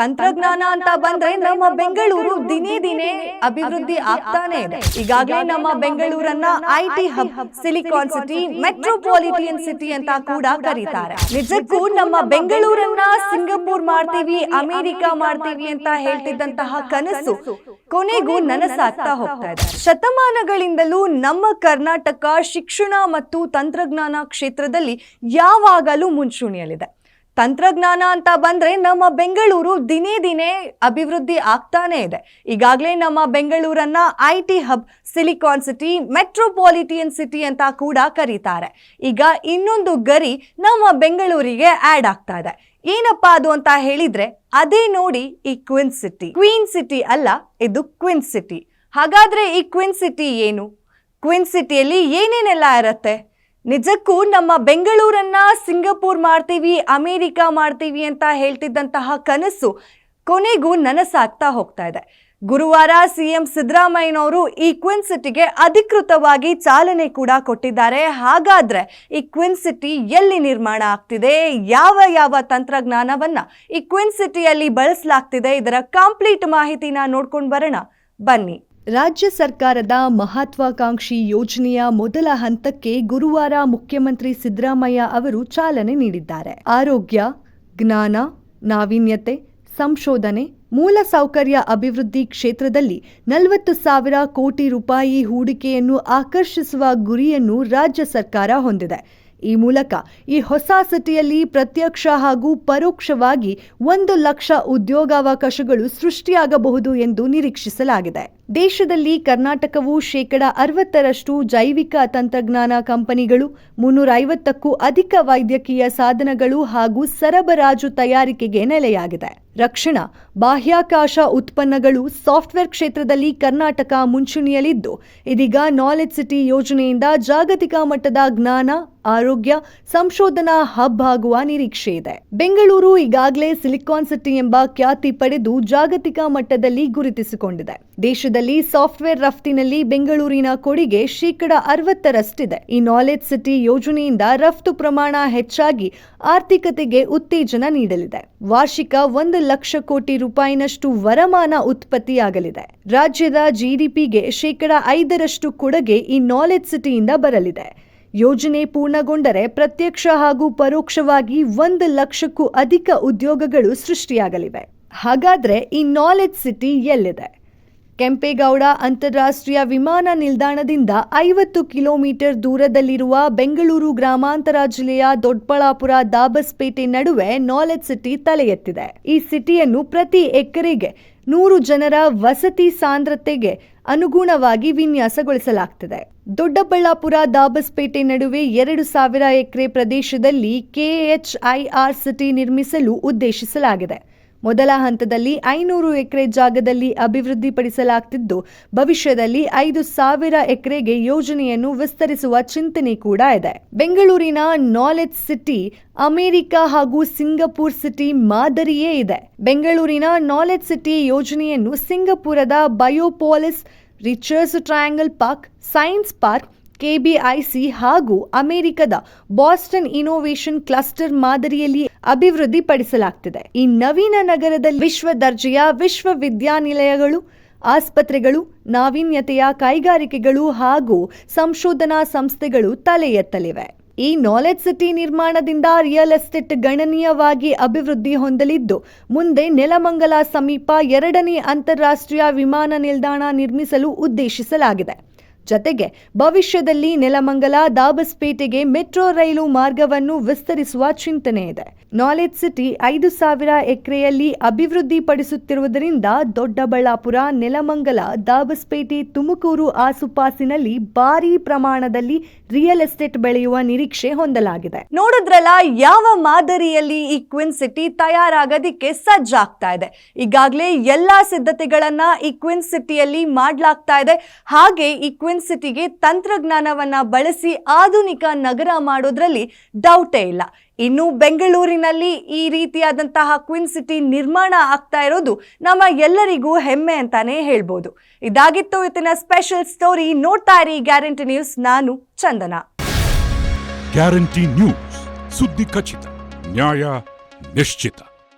ತಂತ್ರಜ್ಞಾನ ಅಂತ ಬಂದ್ರೆ ನಮ್ಮ ಬೆಂಗಳೂರು ದಿನೇ ದಿನೇ ಅಭಿವೃದ್ಧಿ ಆಗ್ತಾನೆ ಇದೆ. ಈಗಾಗಲೇ ನಮ್ಮ ಬೆಂಗಳೂರನ್ನ I T hub, silicon city, metropolitan city ಅಂತ ಕೂಡ ಕರೀತಾರೆ. ನಿಜಕ್ಕೂ ನಮ್ಮ ಬೆಂಗಳೂರನ್ನ ಸಿಂಗಾಪುರ್ ಮಾಡ್ತೀವಿ, ಅಮೆರಿಕ ಮಾಡ್ತೀವಿ ಅಂತ ಹೇಳ್ತಿದ್ದಂತಹ ಕನಸು ಕೊನೆಗೂ ನನಸಾಗ್ತಾ ಹೋಗ್ತಾ ಇದೆ. ಶತಮಾನಗಳಿಂದಲೂ ನಮ್ಮ ಕರ್ನಾಟಕ ಶಿಕ್ಷಣ ಮತ್ತು ತಂತ್ರಜ್ಞಾನ ಕ್ಷೇತ್ರದಲ್ಲಿ ಯಾವಾಗಲೂ ಮುಂಚೂಣಿಯಲ್ಲಿದೆ. ತಂತ್ರಜ್ಞಾನ ಅಂತ ಬಂದ್ರೆ ನಮ್ಮ ಬೆಂಗಳೂರು ದಿನೇ ದಿನೇ ಅಭಿವೃದ್ಧಿ ಆಗ್ತಾನೆ ಇದೆ. ಈಗಾಗಲೇ ನಮ್ಮ ಬೆಂಗಳೂರನ್ನ I T hub, silicon city, metropolitan city ಅಂತ ಕೂಡ ಕರೀತಾರೆ. ಈಗ ಇನ್ನೊಂದು ಗರಿ ನಮ್ಮ ಬೆಂಗಳೂರಿಗೆ ಆಡ್ ಆಗ್ತಾ ಇದೆ. ಏನಪ್ಪಾ ಅದು ಅಂತ ಹೇಳಿದ್ರೆ ಅದೇ ನೋಡಿ ಈ ಕ್ವಿನ್ ಸಿಟಿ. ಕ್ವೀನ್ ಸಿಟಿ ಅಲ್ಲ, ಇದು ಕ್ವಿನ್ ಸಿಟಿ. ಹಾಗಾದ್ರೆ ಈ ಕ್ವಿನ್ ಸಿಟಿ ಏನು? ಕ್ವಿನ್ ಸಿಟಿಯಲ್ಲಿ ಏನೇನೆಲ್ಲ ಇರತ್ತೆ? ನಿಜಕ್ಕೂ ನಮ್ಮ ಬೆಂಗಳೂರನ್ನ ಸಿಂಗಪೂರ್ ಮಾಡ್ತೀವಿ, ಅಮೇರಿಕಾ ಮಾಡ್ತೀವಿ ಅಂತ ಹೇಳ್ತಿದ್ದಂತಹ ಕನಸು ಕೊನೆಗೂ ನನಸಾಗ್ತಾ ಹೋಗ್ತಾ ಇದೆ. ಗುರುವಾರ ಸಿಎಂ ಸಿದ್ದರಾಮಯ್ಯನವರು ಈ ಕ್ವಿನ್ ಸಿಟಿಗೆ ಅಧಿಕೃತವಾಗಿ ಚಾಲನೆ ಕೂಡ ಕೊಟ್ಟಿದ್ದಾರೆ. ಹಾಗಾದ್ರೆ ಈ ಕ್ವಿನ್ ಸಿಟಿ ಎಲ್ಲಿ ನಿರ್ಮಾಣ ಆಗ್ತಿದೆ? ಯಾವ ಯಾವ ತಂತ್ರಜ್ಞಾನವನ್ನ ಈ ಕ್ವಿನ್ ಸಿಟಿಯಲ್ಲಿ ಬಳಸಲಾಗ್ತಿದೆ? ಇದರ ಕಂಪ್ಲೀಟ್ ಮಾಹಿತಿನ ನೋಡ್ಕೊಂಡು ಬರೋಣ. ಬನ್ನಿ. ರಾಜ್ಯ ಸರ್ಕಾರದ ಮಹತ್ವಾಕಾಂಕ್ಷಿ ಯೋಜನೆಯ ಮೊದಲ ಹಂತಕ್ಕೆ ಗುರುವಾರ ಮುಖ್ಯಮಂತ್ರಿ ಸಿದ್ದರಾಮಯ್ಯ ಅವರು ಚಾಲನೆ ನೀಡಿದ್ದಾರೆ. ಆರೋಗ್ಯ, ಜ್ಞಾನ, ನಾವೀನ್ಯತೆ, ಸಂಶೋಧನೆ ಮೂಲಸೌಕರ್ಯ ಅಭಿವೃದ್ಧಿ ಕ್ಷೇತ್ರದಲ್ಲಿ ನಲವತ್ತು ಸಾವಿರ ಕೋಟಿ ರೂಪಾಯಿ ಹೂಡಿಕೆಯನ್ನು ಆಕರ್ಷಿಸುವ ಗುರಿಯನ್ನು ರಾಜ್ಯ ಸರ್ಕಾರ ಹೊಂದಿದೆ. ಈ ಮೂಲಕ ಈ ಹೊಸ ಸಿಟಿಯಲ್ಲಿ ಪ್ರತ್ಯಕ್ಷ ಹಾಗೂ ಪರೋಕ್ಷವಾಗಿ ಒಂದು ಲಕ್ಷ ಉದ್ಯೋಗಾವಕಾಶಗಳು ಸೃಷ್ಟಿಯಾಗಬಹುದು ಎಂದು ನಿರೀಕ್ಷಿಸಲಾಗಿದೆ. ದೇಶದಲ್ಲಿ ಕರ್ನಾಟಕವು ಶೇಕಡ ಅರವತ್ತರಷ್ಟು ಜೈವಿಕ ತಂತ್ರಜ್ಞಾನ ಕಂಪನಿಗಳು ಮುನ್ನೂರ ಐವತ್ತಕ್ಕೂ ಅಧಿಕ ವೈದ್ಯಕೀಯ ಸಾಧನಗಳು ಹಾಗೂ ಸರಬರಾಜು ತಯಾರಿಕೆಗೆ ನೆಲೆಯಾಗಿದೆ. ರಕ್ಷಣಾ, ಬಾಹ್ಯಾಕಾಶ ಉತ್ಪನ್ನಗಳು ಸಾಫ್ಟ್ವೇರ್ ಕ್ಷೇತ್ರದಲ್ಲಿ ಕರ್ನಾಟಕ ಮುಂಚೂಣಿಯಲ್ಲಿದ್ದು, ಇದೀಗ ನಾಲೆಜ್ ಸಿಟಿ ಯೋಜನೆಯಿಂದ ಜಾಗತಿಕ ಮಟ್ಟದ ಜ್ಞಾನ, ಆರೋಗ್ಯ, ಸಂಶೋಧನಾ ಹಬ್ ಆಗುವ ನಿರೀಕ್ಷೆ ಇದೆ. ಬೆಂಗಳೂರು ಈಗಾಗಲೇ ಸಿಲಿಕಾನ್ ಸಿಟಿ ಎಂಬ ಖ್ಯಾತಿ ಪಡೆದು ಜಾಗತಿಕ ಮಟ್ಟದಲ್ಲಿ ಗುರುತಿಸಿಕೊಂಡಿದೆ. ದೇಶದಲ್ಲಿ ಸಾಫ್ಟ್ವೇರ್ ರಫ್ತಿನಲ್ಲಿ ಬೆಂಗಳೂರಿನ ಕೊಡುಗೆ ಶೇಕಡ ಅರವತ್ತರಷ್ಟಿದೆ. ಈ ನಾಲೆಜ್ ಸಿಟಿ ಯೋಜನೆಯಿಂದ ರಫ್ತು ಪ್ರಮಾಣ ಹೆಚ್ಚಾಗಿ ಆರ್ಥಿಕತೆಗೆ ಉತ್ತೇಜನ ನೀಡಲಿದೆ. ವಾರ್ಷಿಕ ಒಂದು ಲಕ್ಷ ಕೋಟಿ ರೂಪಾಯಿನಷ್ಟು ವರಮಾನ ಉತ್ಪತ್ತಿಯಾಗಲಿದೆ. ರಾಜ್ಯದ ಜಿಡಿಪಿಗೆ ಶೇಕಡ ಐದರಷ್ಟು ಕೊಡುಗೆ ಈ ನಾಲೆಜ್ ಸಿಟಿಯಿಂದ ಬರಲಿದೆ. ಯೋಜನೆ ಪೂರ್ಣಗೊಂಡರೆ ಪ್ರತ್ಯಕ್ಷ ಹಾಗೂ ಪರೋಕ್ಷವಾಗಿ ಒಂದು ಲಕ್ಷಕ್ಕೂ ಅಧಿಕ ಉದ್ಯೋಗಗಳು ಸೃಷ್ಟಿಯಾಗಲಿವೆ. ಹಾಗಾದ್ರೆ ಈ ನಾಲೆಜ್ ಸಿಟಿ ಎಲ್ಲಿದೆ? ಕೆಂಪೇಗೌಡ ಅಂತಾರಾಷ್ಟ್ರೀಯ ವಿಮಾನ ನಿಲ್ದಾಣದಿಂದ ಐವತ್ತು ಕಿಲೋಮೀಟರ್ ದೂರದಲ್ಲಿರುವ ಬೆಂಗಳೂರು ಗ್ರಾಮಾಂತರ ಜಿಲ್ಲೆಯ ದೊಡ್ಡಬಳ್ಳಾಪುರ ದಾಬಸ್ಪೇಟೆ ನಡುವೆ ನಾಲೆಜ್ ಸಿಟಿ ತಲೆ ಎತ್ತಿದೆ ಈ ಸಿಟಿಯನ್ನು ಪ್ರತಿ ಎಕರೆಗೆ ನೂರು ಜನರ ವಸತಿ ಸಾಂದ್ರತೆಗೆ ಅನುಗುಣವಾಗಿ ವಿನ್ಯಾಸಗೊಳಿಸಲಾಗ್ತಿದೆ. ದೊಡ್ಡಬಳ್ಳಾಪುರ ದಾಬಸ್ಪೇಟೆ ನಡುವೆ ಎರಡು ಸಾವಿರ ಎಕರೆ ಪ್ರದೇಶದಲ್ಲಿ ಕೆಎಚ್ಐಆರ್ ಸಿಟಿ ನಿರ್ಮಿಸಲು ಉದ್ದೇಶಿಸಲಾಗಿದೆ. ಮೊದಲ ಹಂತದಲ್ಲಿ ಐನೂರು ಎಕರೆ ಜಾಗದಲ್ಲಿ ಅಭಿವೃದ್ಧಿಪಡಿಸಲಾಗ್ತಿದ್ದು, ಭವಿಷ್ಯದಲ್ಲಿ ಐದು ಸಾವಿರ ಎಕರೆಗೆ ಯೋಜನೆಯನ್ನು ವಿಸ್ತರಿಸುವ ಚಿಂತನೆ ಕೂಡ ಇದೆ. ಬೆಂಗಳೂರಿನ ನಾಲೆಜ್ ಸಿಟಿ, ಅಮೆರಿಕ ಹಾಗೂ ಸಿಂಗಾಪುರ್ ಸಿಟಿ ಮಾದರಿಯೇ ಇದೆ. ಬೆಂಗಳೂರಿನ ನಾಲೆಜ್ ಸಿಟಿ ಯೋಜನೆಯನ್ನು ಸಿಂಗಪುರದ Biopolis, research triangle park, science park KBIC ಹಾಗೂ ಅಮೆರಿಕದ ಬಾಸ್ಟನ್ ಇನೋವೇಷನ್ ಕ್ಲಸ್ಟರ್ ಮಾದರಿಯಲ್ಲಿ ಅಭಿವೃದ್ಧಿಪಡಿಸಲಾಗ್ತಿದೆ. ಈ ನವೀನ ನಗರದಲ್ಲಿ ವಿಶ್ವ ದರ್ಜೆಯ ವಿಶ್ವವಿದ್ಯಾನಿಲಯಗಳು, ಆಸ್ಪತ್ರೆಗಳು, ನಾವೀನ್ಯತೆಯ ಕೈಗಾರಿಕೆಗಳು ಹಾಗೂ ಸಂಶೋಧನಾ ಸಂಸ್ಥೆಗಳು ತಲೆ ಎತ್ತಲಿವೆ ಈ ನಾಲೆಜ್ ಸಿಟಿ ನಿರ್ಮಾಣದಿಂದ ರಿಯಲ್ ಎಸ್ಟೇಟ್ ಗಣನೀಯವಾಗಿ ಅಭಿವೃದ್ಧಿ ಹೊಂದಲಿದ್ದು, ಮುಂದೆ ನೆಲಮಂಗಲ ಸಮೀಪ ಎರಡನೇ ಅಂತಾರಾಷ್ಟ್ರೀಯ ವಿಮಾನ ನಿಲ್ದಾಣ ನಿರ್ಮಿಸಲು ಉದ್ದೇಶಿಸಲಾಗಿದೆ. ಜತೆಗೆ ಭವಿಷ್ಯದಲ್ಲಿ ನೆಲಮಂಗಲ ದಾಬಸ್ಪೇಟೆಗೆ ಮೆಟ್ರೋ ರೈಲು ಮಾರ್ಗವನ್ನು ವಿಸ್ತರಿಸುವ ಚಿಂತನೆ ಇದೆ. ನಾಲೆಜ್ ಸಿಟಿ ಐದು ಸಾವಿರ ಎಕರೆಯಲ್ಲಿ ಅಭಿವೃದ್ಧಿಪಡಿಸುತ್ತಿರುವುದರಿಂದ ದೊಡ್ಡಬಳ್ಳಾಪುರ, ನೆಲಮಂಗಲ ದಾಬಸ್ಪೇಟೆ ತುಮಕೂರು ಆಸುಪಾಸಿನಲ್ಲಿ ಭಾರೀ ಪ್ರಮಾಣದಲ್ಲಿ ರಿಯಲ್ ಎಸ್ಟೇಟ್ ಬೆಳೆಯುವ ನಿರೀಕ್ಷೆ ಹೊಂದಲಾಗಿದೆ. ನೋಡಿದ್ರಲ್ಲ, ಯಾವ ಮಾದರಿಯಲ್ಲಿ ಈ ಕ್ವಿನ್ ಸಿಟಿ ತಯಾರಾಗೋದಿಕ್ಕೆ ಸಜ್ಜಾಗ್ತಾ ಇದೆ. ಈಗಾಗಲೇ ಎಲ್ಲಾ ಸಿದ್ಧತೆಗಳನ್ನ ಈ ಕ್ವಿನ್ ಸಿಟಿಯಲ್ಲಿ ಮಾಡಲಾಗ್ತಾ ಇದೆ. ಹಾಗೆ ಈ ಕ್ವಿನ್ ಸಿಟಿಗೆ ತಂತ್ರಜ್ಞಾನವನ್ನ ಬಳಸಿ ಆಧುನಿಕ ನಗರ ಮಾಡೋದ್ರಲ್ಲಿ ಡೌಟೇ ಇಲ್ಲ. ಇನ್ನು ಬೆಂಗಳೂರಿನಲ್ಲಿ ಈ ರೀತಿಯಾದಂತಹ ಕ್ವಿನ್ ಸಿಟಿ ನಿರ್ಮಾಣ ಆಗ್ತಾ ಇರೋದು ನಮ್ಮ ಎಲ್ಲರಿಗೂ ಹೆಮ್ಮೆ ಅಂತಾನೆ ಹೇಳ್ಬೋದು. ಇದಾಗಿತ್ತು ಇವತ್ತಿನ ಸ್ಪೆಷಲ್ ಸ್ಟೋರಿ. ನೋಡ್ತಾ ಇರಿ ಗ್ಯಾರಂಟಿ ನ್ಯೂಸ್. ನಾನು ಚಂದನ. Guarantee news. ಸುದ್ದಿ ಖಚಿತ, ನ್ಯಾಯ ನಿಶ್ಚಿತ.